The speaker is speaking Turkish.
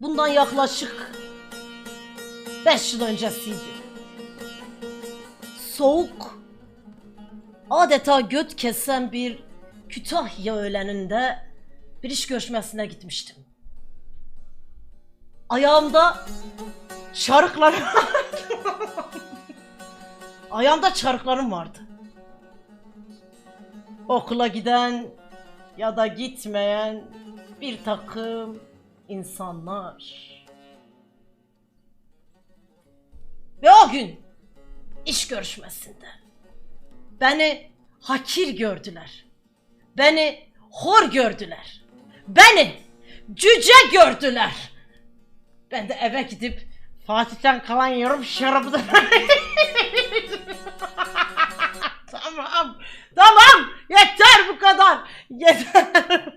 Bundan yaklaşık 5 yıl öncesiydi. Soğuk, adeta göt kesen bir Kütahya öğleninde bir iş görüşmesine gitmiştim. Ayağımda çarıklarım Ayağımda çarıklarım vardı. Okula giden ya da gitmeyen bir takım insanlar. Ve o gün iş görüşmesinde beni hakir gördüler. Beni hor gördüler. Beni cüce gördüler. Ben de eve gidip Fatih'ten kalan yarım şarabı tamam. Tamam. Yeter bu kadar. Yeter